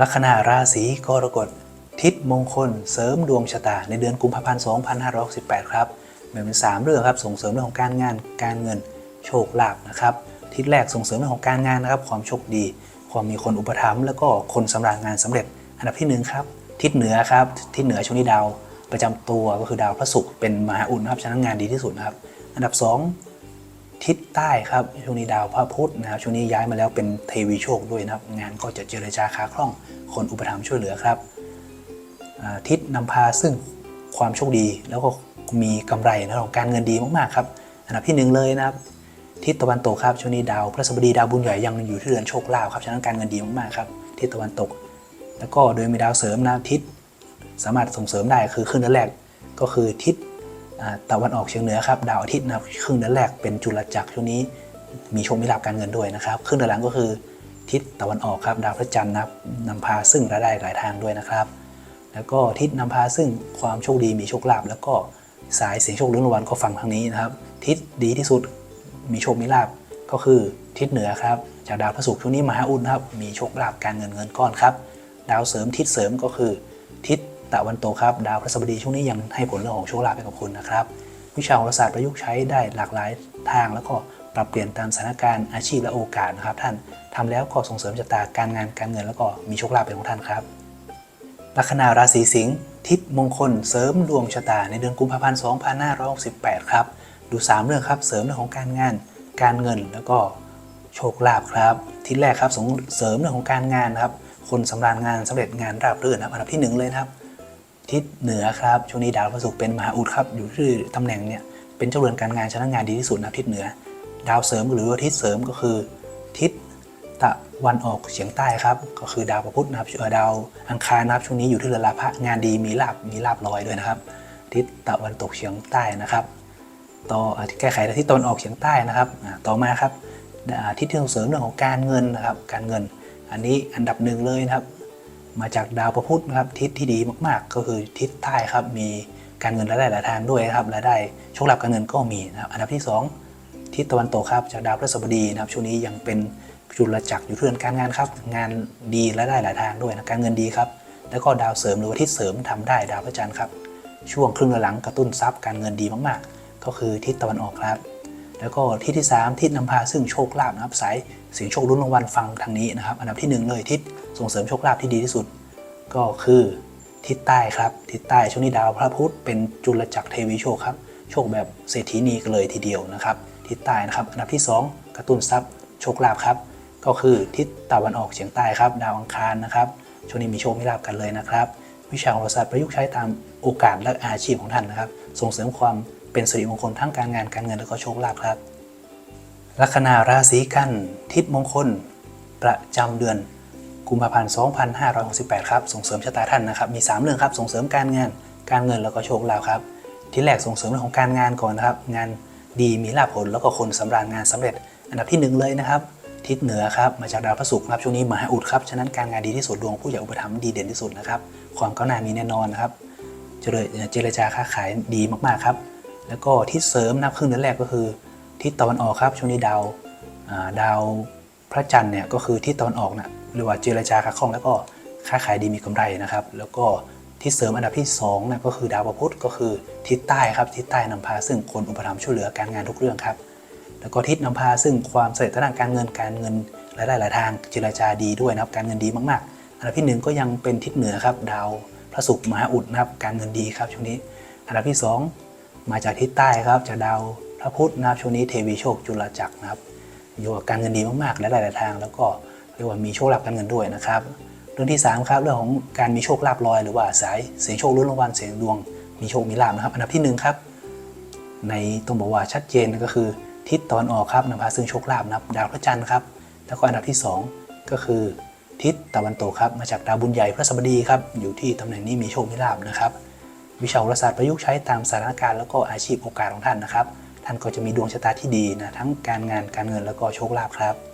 ลัคนาราศีกรกฎ ทิศมงคลเสริมดวงชะตา ในเดือนกุมภาพันธ์ 2568 ครับแบ่งเป็น3เรื่องครับส่งเสริมเรื่องของการงานการเงินโชคลาภนะครับทิศแรกส่งเสริมเรื่องของการงานนะครับ ความโชคดี ความมีคนอุปถัมภ์แล้วก็คนสำราญงานสำเร็จ อันดับที่หนึ่งครับทิศเหนือครับทิศเหนือช่วงนี้ดาวประจำตัวก็คือดาวพระศุกร์เป็นมหาอุดนะครับฉะนั้นงานดีที่สุดนะครับ อันดับสอง ทิศใต้ครับช่วงนี้ดาวพระพุธนะครับช่วงนี้ย้ายมาแล้วเป็นเทวีโชคด้วยนะครับ งานก็จะเจรจาค้าคล่อง คนอุปถัมภ์ช่วยเหลือครับทิศนำพาซึ่งความโชคดีแล้วก็มีกำไรนเรื่องของการเงินดีมากๆครับอันดับที่หนึ่งเลยนะครับทิศตะวันตกครับช่วงนี้ดาวพระศัสบดีดาวบุญใหญ่ยังอยู่ที่เรือนโชคลาภครับฉะนั้นการเงินดีมากๆครับทิศตะวันตก แล้วก็โดยมีดาวเสริมนะทิศสามารถส่งเสริมได้คือครึ่งเดือนแรกก็คือทิศ ตะวันออกเฉียงเหนือครับดาวอาทิตย์นะครับครึ่งเดือนแรกเป็นจุลจักรช่วงนี้มีโชคมีลาภการเงินด้วยนะครับครึ่งเดือนหลังก็คือทิศตะวันออกครับดาวพระจันทร์นะครับนำพาซึ่งรายได้หลายทางด้วยนะครับ แล้วก็ทิศนำพาซึ่งความโชคดีมีโชคลาภแล้วก็สายเสียงโชคลุ้นรางวัลก็ฟังทางนี้นะครับ ทิศดีที่สุดมีโชคมีลาภก็คือทิศเหนือครับจากดาวพระศุกร์ช่วงนี้มหาอุดนครับมีโชคลาภการเงินเงินก้อนครับ ดาวเสริมทิศเสริมก็คือ ทิศ ตะวันตกครับ ดาวพฤหัสบดีช่วงนี้ยังให้ผลเรื่องของโชคลาภให้กับคุณนะครับ วิชาโหราศาสตร์ประยุกต์ใช้ได้หลากหลายทาง แล้วก็ปรับเปลี่ยนตามสถานการณ์อาชีพและโอกาสนะครับ ท่านทำแล้วก็ส่งเสริมชะตาการงานการเงิน แล้วก็มีโชคลาภเป็นของท่านครับลัคนาราศีสิงห์ทิศมงคลเสริมดวงชะตาในเดือนกุมภาพันธ์2568 ครับ ดู 3 เรื่องครับ เสริมเรื่องของการงาน การเงินแล้วก็โชคลาภครับทิศแรกครับส่งเสริมเรื่องของการงานนะครับ คนสำราญงานสำเร็จงานราบรื่นนะครับอันดับที่หนึ่งเลยนะครับ ทิศเหนือครับช่วงนี้ดาวพระศุกร์เป็นมหาอุดครับอยู่ที่ตำแหน่งเนี่ยเป็นเจ้าเรือนการงานชนะงานดีที่สุดนะทิศเหนือ ดาวเสริมหรือว่าทิศเสริมก็คือ ทิศตะวันออกเฉียงใต้ครับ ก็คือดาวพระพุธนะครับเอ่อดาวอังคารนะครับช่วงนี้อยู่ที่เรือนลาภะงานดีมีลาบมีลาบลอยด้วยนะครับ ทิศตะวันตกเฉียงใต้นะครับต่อแก้ไขทิศตะวันออกเฉียงใต้นะครับ ต่อมาครับทิศที่ส่งเสริมเรื่องของการเงินนะครับ การเงิน อันนี้อันดับหนึ่งเลยนะครับ มาจากดาวพระพุธนะครับทิศที่ดีมากๆ ก็คือทิศใต้ครับมีการเงินรายได้หลายทางด้วยนะครับรายได้โชคลาภการเงินก็มีนะครับอันดับที่สองทิศตะวันตกครับจากดาวพฤหัสบดีนะครับช่วงนี้ยังเป็นจุลจักรอยู่ที่เรือนการงานครับงานดีและได้หลายทางด้วยนะการเงินดีครับแล้วก็ดาวเสริมหรือว่าทิศเสริมทำได้ดาวพระจันทร์ครับช่วงครึ่งหลังกระตุ้นทรัพย์การเงินดีมากๆ ก็คือทิศตะวันออกครับ แล้วก็ทิศที่ 3 ทิศนำพาซึ่งโชคลาภนะครับสายเสียงโชคลุ้นรางวัลฟังทางนี้นะครับ อันดับที่หนึ่งเลยทิศ ส่งเสริมโชคลาภที่ดีที่สุด ก็คือทิศใต้ครับ ทิศใต้ช่วงนี้ดาวพระพุธเป็นจุลจักรเทวีโชคครับ โชคแบบเศรษฐีนีกันเลยทีเดียวนะครับ ทิศใต้นะครับอันดับที่ 2 กระตุ้นทรัพย์โชคลาภครับ ก็คือทิศตะวันออกเฉียงใต้ครับ ดาวอังคารนะครับ ช่วงนี้มีโชคมีลาภกันเลยนะครับ วิชาโหราศาสตร์ประยุกต์ใช้ตามโอกาสและอาชีพของท่านนะครับ ส่งเสริมความเป็นสิริมงคลทั้งการงานการเงินและก็โชคลาภครับลัคนาราศีกัน ทิศมงคล ประจำเดือน กุมภาพันธ์ 2568 ครับ ส่งเสริมชะตาท่านนะครับ มี 3 เรื่องครับ ส่งเสริมการงาน การเงินแล้วก็โชคลาภครับ ที่แรกส่งเสริมเรื่องของการงานก่อนนะครับ งานดีมีลาภผลแล้วก็คนสำราญงานสำเร็จ อันดับที่ 1 เลยนะครับ ทิศเหนือครับ มาจากดาวพระศุกร์ครับ ช่วงนี้มหาอุดครับ ฉะนั้นการงานดีที่สุดดวงผู้ใหญ่อุปถัมภ์ดีเด่นที่สุดนะครับ ความก้าวหน้ามีแน่นอนนะครับ เจริญเจรจาค้าขายดีมากๆครับ แล้วก็ทิศเสริมนับครึ่งเดือนแรกก็คือทิศตะวันออกครับ ช่วงนี้ดาวดาว พระจันทร์เนี่ยก็คือทิศตะวันออกนะเรียกว่าเจรจาค้าคล่องแล้วก็ค้าขายดีมีกำไรนะครับ แล้วก็ทิศเสริมอันดับที่2นะก็คือดาวพระพุธก็คือทิศใต้ครับทิศใต้นำพาซึ่งคนอุปถัมภ์ช่วยเหลือการงานทุกเรื่องครับแล้วก็ทิศนำพาซึ่งความเสร็จทางการเงินการเงินรายได้หลายทางเจรจาดีด้วยนะครับ การเงินดีมากๆ อันดับที่หนึ่งก็ยังเป็นทิศเหนือครับดาวพระศุกร์มหาอุดนะครับการเงินดีครับช่วงนี้ อันดับที่สองมาจากทิศใต้ครับจากดาวพระพุธนะครับช่วงนี้เทวีโชคจุลจักรนะครับ อยู่กับการเงินดีมากๆและหลายๆทาง แล้วก็เรียกว่ามีโชคลาภการเงินด้วยนะครับ เรื่องที่สามครับเรื่องของการมีโชคลาภลอย หรือว่าสายเสียงโชคลุ้นรางวัลเสียงดวง มีโชคมีลาภนะครับ อันดับที่หนึ่งครับในต้องบอกว่าชัดเจนก็คือทิศตะวันออกครับนำพาซึ่งโชคลาภนะครับดาวพระจันทร์ครับแล้วก็อันดับที่ 2 ก็คือ ทิศตะวันตกครับมาจากดาวบุญใหญ่พระสัปดีครับอยู่ที่ตำแหน่งนี้มีโชคมีลาภนะครับวิชาโหราศาสตร์ประยุกต์ใช้ตามสถานการณ์แล้วก็อาชีพโอกาสของท่านนะครับ ท่านก็จะมีดวงชะตาที่ดีนะทั้งการงานการเงินแล้วก็โชคลาภครับ